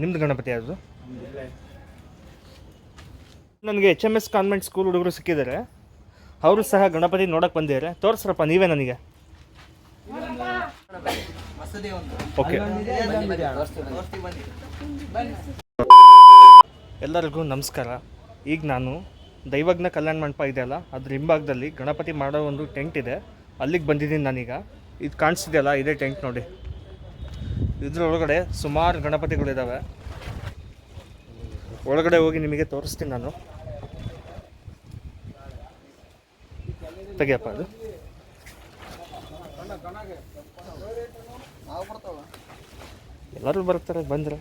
ನಿಮ್ದು ಗಣಪತಿ ಯಾವುದು? ನನಗೆ H M S convent school ಹುಡುಗರು ಸಿಕ್ಕಿದ್ದಾರೆ. ಅವರು ಸಹ ಗಣಪತಿ ನೋಡಕ್ಕೆ ಬಂದಿದ್ದಾರೆ. ತೋರಿಸ್ರಪ್ಪ ನೀವೇ ನನಗೆ. ಎಲ್ಲರಿಗೂ ನಮಸ್ಕಾರ. ಈಗ ನಾನು ದೈವಜ್ಞ ಕಲ್ಯಾಣ ಮಂಟಪ ಇದೆಯಲ್ಲ, ಅದ್ರ ಹಿಂಭಾಗದಲ್ಲಿ ಗಣಪತಿ ಮಾಡೋ ಒಂದು ಟೆಂಟ್ ಇದೆ. ಅಲ್ಲಿಗೆ ಬಂದಿದ್ದೀನಿ ನಾನೀಗ. ಇದು ಕಾಣಿಸ್ತಿದೆಯಲ್ಲ, ಇದೇ ಟೆಂಟ್ ನೋಡಿ. ಇದ್ರೊಳಗಡೆ ಸುಮಾರು ಗಣಪತಿಗಳಿದ್ದಾವೆ ಒಳಗಡೆ ಹೋಗಿ ನಿಮಗೆ ತೋರಿಸ್ತೀನಿ ನಾನು. ತೆಗಿಯಪ್ಪ ಅದು. ಎಲ್ಲರೂ ಬರ್ತಾರೆ ಬಂದರೆ.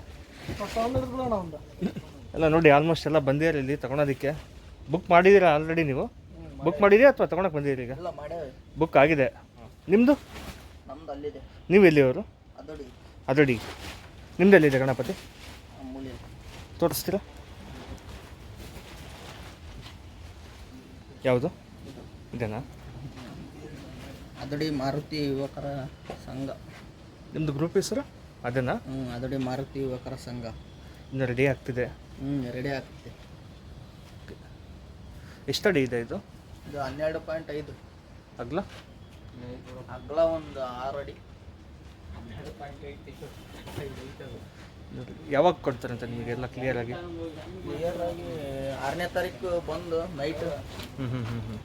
ಎಲ್ಲ ನೋಡಿ ಆಲ್ಮೋಸ್ಟ್ ಎಲ್ಲ ಬಂದಿದ್ದಾರೆ ಇಲ್ಲಿ ತಗೊಳೋದಕ್ಕೆ. ಬುಕ್ ಮಾಡಿದ್ದೀರಾ ಆಲ್ರೆಡಿ ನೀವು? ಬುಕ್ ಮಾಡಿದ್ದೀರಾ ಅಥವಾ ತೊಗೊಳಕ್ಕೆ ಬಂದಿದ್ದೀರಿ ಈಗ? ಬುಕ್ ಆಗಿದೆ. ನಿಮ್ಮದು ನೀವು ಎಲ್ಲಿಯವರು? ಅದೊಡಿ. ನಿಮ್ದೆಲ್ಲಿದೆ ನಿಮ್ದು ಗಣಪತಿ? ತೋರಿಸ್ತೀರಾ? ಯಾವುದು? ಇದೇನಾ? ಅದಡಿ ಮಾರುತಿ ಯುವಕರ ಸಂಘ. ನಿಮ್ಮದು ಗ್ರೂಪ್ ಹೆಸರು? ಅದೇನಾ? ಹ್ಞೂ ಅದಡಿ ಮಾರುತಿ ಯುವಕರ ಸಂಘ. ಇನ್ನು ರೆಡಿ ಆಗ್ತಿದೆ. ಹ್ಞೂ ರೆಡಿ ಆಗ್ತಿದೆ. ಎಷ್ಟು ಅಡಿ ಇದೆ ಇದು? ಇದು ಹನ್ನೆರಡು ಪಾಯಿಂಟ್ ಐದು. ಅಗ್ಲ? ಅಗ್ಲ ಒಂದು ಆರು ಅಡಿ ಯಾವಾಗ ಕೊಡ್ತಾರೆ ಅಂತ ನಿಮಗೆಲ್ಲ ಎಲ್ಲ ಕ್ಲಿಯರ್ ಆಗಿ? ಆರನೇ ತಾರೀಕು ಬಂದು ನೈಟ್ ಹ್ಞೂ ಹ್ಞೂ ಹ್ಞೂ ಹ್ಞೂ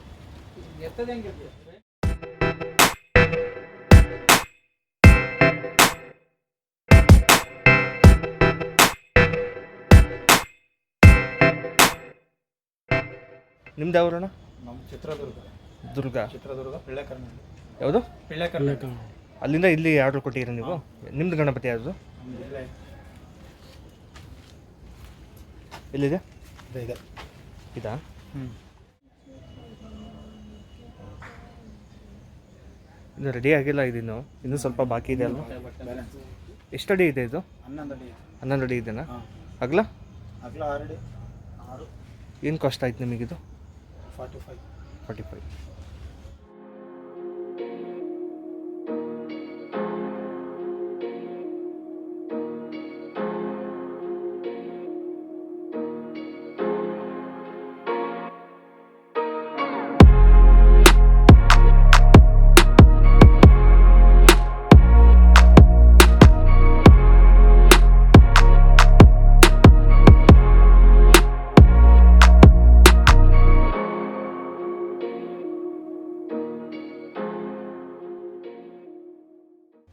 ನಿಮ್ದು ಯಾವ್ರಣ ನಮ್ಮ ಚಿತ್ರದುರ್ಗ. ದುರ್ಗ. ಚಿತ್ರದುರ್ಗ ಪಿಳ್ಳೆಕರ್ನ ಯಾವುದು? ಪಿಳ್ಳೆಕರ್ನ ಅಲ್ಲಿಂದ ಇಲ್ಲಿ ಆರ್ಡರ್ ಕೊಟ್ಟಿದ್ದೀರಾ ನೀವು? ನಿಮ್ದು ಗಣಪತಿ ಯಾವುದು? ಎಲ್ಲಿದೆ? ಇದೆ ಇದಾ. ಹ್ಞೂ ಇನ್ನು ರೆಡಿ ಆಗಿಲ್ಲ ಇದಿನ್ನು. ಇನ್ನೂ ಸ್ವಲ್ಪ ಬಾಕಿ ಇದೆ ಅಲ್ವಾ? ಎಷ್ಟು ಅಡಿ ಇದೆ ಇದು? ಹನ್ನೊಂದು ಅಡಿ ಇದೆನಾ? ಅಗಲ? ಏನು ಕಾಸ್ಟ್ ಆಯ್ತು ನಿಮಗಿದು? Forty five. Forty five.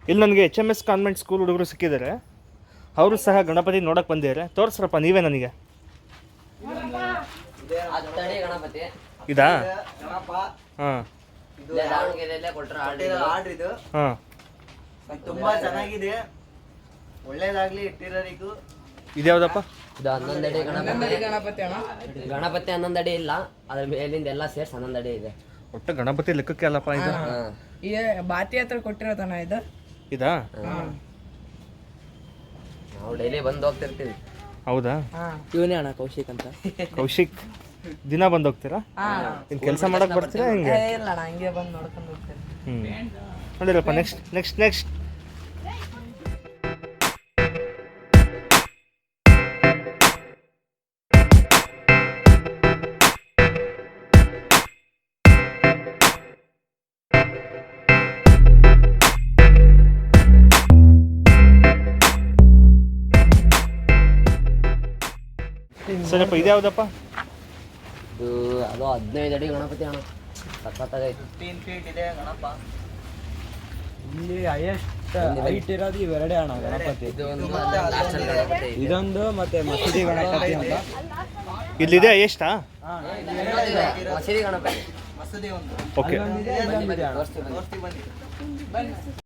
ಇಲ್ಲಿ ನನಗೆ H M S convent school ಹುಡುಗರು ಸಿಕ್ಕಿದ್ದಾರೆ. ಅವರು ಸಹ ಗಣಪತಿ ನೋಡಕ್ಕೆ ಬಂದಿದ್ದಾರೆ. ತೋರಿಸ್ರಪ್ಪ ನೀವೇ ನನಗೆ. ಇದಾ? ಗಣಪ ಹಾಂ. ತುಂಬಾ ಚೆನ್ನಾಗಿದೆ. ಒಳ್ಳೇದಾಗ್ಲಿ ಇಟ್ಟಿರೋರಿಗೂ. ಇದ್ಯಾವುದಪ್ಪ? ಇದು ಹನ್ನೊಂದಡಿ ಗಣಪತಿ. ಗಣಪತಿ ಹನ್ನೊಂದಡಿ ಇಲ್ಲ. ಅದ್ರ ಮೇಲಿಂದ ಎಲ್ಲ ಸೇರ್ಸಿ ಹನ್ನೊಂದಡಿ ಇದೆ. ಒಟ್ಟು ಗಣಪತಿ ಲೆಕ್ಕಕ್ಕೆ ಅಲ್ಲಪ್ಪ ಇದು? ಬಾತಿ ಹತ್ರ ಕೊಟ್ಟಿರೋತನ ಇದು? ಇದಾ? ನಾವು ಡೈಲಿ ಬಂದು ಹೋಗ್ತಿರ್ತೀವಿ. ಹೌದಾ? ಇವನೇ ಅಣ್ಣ ಕೌಶಿಕ್ ಅಂತ. ಕೌಶಿಕ್ ದಿನ ಬಂದು ಹೋಗ್ತೀರಾ? ಇನ್ನು ಕೆಲಸ ಮಾಡಕ್ ಬರ್ತೀರಾ ಹೆಂಗೆ? ಇಲ್ಲ ಅಣ್ಣ ಹಂಗೆ ಬಂದು ನೋಡ್ಕೊಂಡು ಹೋಗ್ತೀನಿ ಹ್ಞೂ ನೋಡಿರಪ್ಪ ನೆಕ್ಸ್ಟ್ ನೆಕ್ಸ್ಟ್ ನೆಕ್ಸ್ಟ್ ಸರಿಯಪ್ಪ ಇದ್ಯಾವುದಪ್ಪ? ಇದು ಅದು ಹದಿನೈದು ಅಡಿ ಗಣಪತಿ ಅಣ್ಣ. ಸಖತ್ತಾಗೈತಿ ಫಿಫ್ಟೀನ್ ಫೀಟ್ ಇದೆ ಗಣಪ. ಇಲ್ಲಿ ಹೈಯೆಸ್ಟ್ ಹೈಟ್ ಇರೋದು ಇವೆರಡೇ ಅಣ್ಣ ಗಣಪತಿ. ಗಣಪತಿ. ಇದೆ. ಇದೊಂದು ಮತ್ತೆ ಮಸೀದಿ ಗಣಪತಿ ಅಂತ. ಇಲ್ಲಿದೆ ಎಷ್ಟಾ? ಮಸೀದಿ ಗಣಪತಿ. ಮಸೂದೆ ಒಂದು. ಓಕೆ. ಅಲ್ಲೊಂದಿದೆ, ಇಲ್ಲೊಂದಿದೆ ಅಣ್ಣ. ಬನ್ನಿ. ತೋರಿಸ್ತೀವಿ ಬನ್ನಿ.